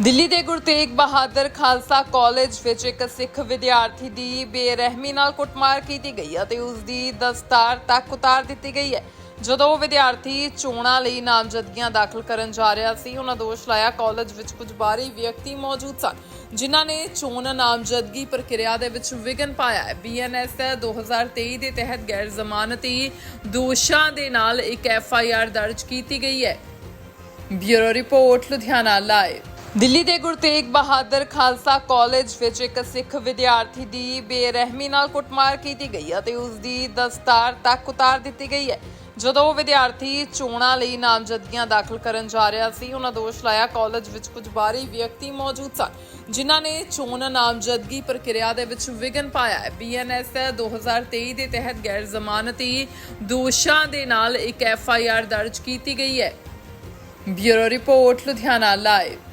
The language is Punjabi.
ਦਿੱਲੀ ਦੇ ਗੁਰੂ ਤੇਗ ਬਹਾਦਰ ਖਾਲਸਾ ਕਾਲਜ ਵਿੱਚ ਇੱਕ ਸਿੱਖ ਵਿਦਿਆਰਥੀ ਦੀ ਬੇਰਹਿਮੀ ਨਾਲ ਕੁੱਟਮਾਰ ਕੀਤੀ ਗਈ ਅਤੇ ਉਸ ਦੀ ਦਸਤਾਰ ਤੱਕ ਉਤਾਰ ਦਿੱਤੀ ਗਈ ਹੈ। ਜਦੋਂ ਉਹ ਵਿਦਿਆਰਥੀ ਚੋਣਾਂ ਲਈ ਨਾਮਜ਼ਦਗੀਆਂ ਦਾਖਲ ਕਰਨ ਜਾ ਰਿਹਾ ਸੀ, ਉਹਨਾਂ ਦੋਸ਼ ਲਾਇਆ ਕਾਲਜ ਵਿੱਚ ਕੁਝ ਬਾਹਰੀ ਵਿਅਕਤੀ ਮੌਜੂਦ ਸਨ, ਜਿਨ੍ਹਾਂ ਨੇ ਚੋਣ ਨਾਮਜ਼ਦਗੀ ਪ੍ਰਕਿਰਿਆ ਦੇ ਵਿੱਚ ਵਿਘਨ ਪਾਇਆ ਹੈ। ਬੀਐਨਐਸ 2023 ਦੇ ਤਹਿਤ ਗੈਰ ਜ਼ਮਾਨਤੀ ਦੋਸ਼ਾਂ ਦੇ ਨਾਲ ਇੱਕ ਐਫਆਈਆਰ ਦਰਜ ਕੀਤੀ ਗਈ ਹੈ। Bureau report, Ludhiana live. Delhi ਦੇ ਗੁਰੂ ਤੇਗ ਬਹਾਦਰ ਖਾਲਸਾ ਕਾਲਜ ਵਿੱਚ ਇੱਕ ਸਿੱਖ ਵਿਦਿਆਰਥੀ ਦੀ ਬੇਰਹਿਮੀ ਨਾਲ ਕੁੱਟਮਾਰ ਕੀਤੀ ਗਈ ਅਤੇ ਉਸ ਦੀ ਦਸਤਾਰ ਤੱਕ ਉਤਾਰ ਦਿੱਤੀ ਗਈ ਹੈ। ਜਦੋਂ ਉਹ ਵਿਦਿਆਰਥੀ ਚੋਣਾਂ ਲਈ ਨਾਮਜ਼ਦਗੀਆਂ ਦਾਖਲ ਕਰਨ ਜਾ ਰਿਹਾ ਸੀ, ਉਹਨਾਂ ਦੋਸ਼ ਲਾਇਆ ਕਾਲਜ ਵਿੱਚ ਕੁਝ ਬਾਹਰੀ ਵਿਅਕਤੀ ਮੌਜੂਦ ਸਨ, ਜਿਨ੍ਹਾਂ ਨੇ ਚੋਣ ਨਾਮਜ਼ਦਗੀ ਪ੍ਰਕਿਰਿਆ ਦੇ ਵਿੱਚ ਵਿਘਨ ਪਾਇਆ ਹੈ। ਬੀਐਨਐਸ 2023 ਦੇ ਤਹਿਤ ਗੈਰ ਜ਼ਮਾਨਤੀ ਦੋਸ਼ਾਂ ਦੇ ਨਾਲ ਇੱਕ ਐਫਆਈਆਰ ਦਰਜ ਕੀਤੀ ਗਈ ਹੈ। Bureau report, Ludhiana live.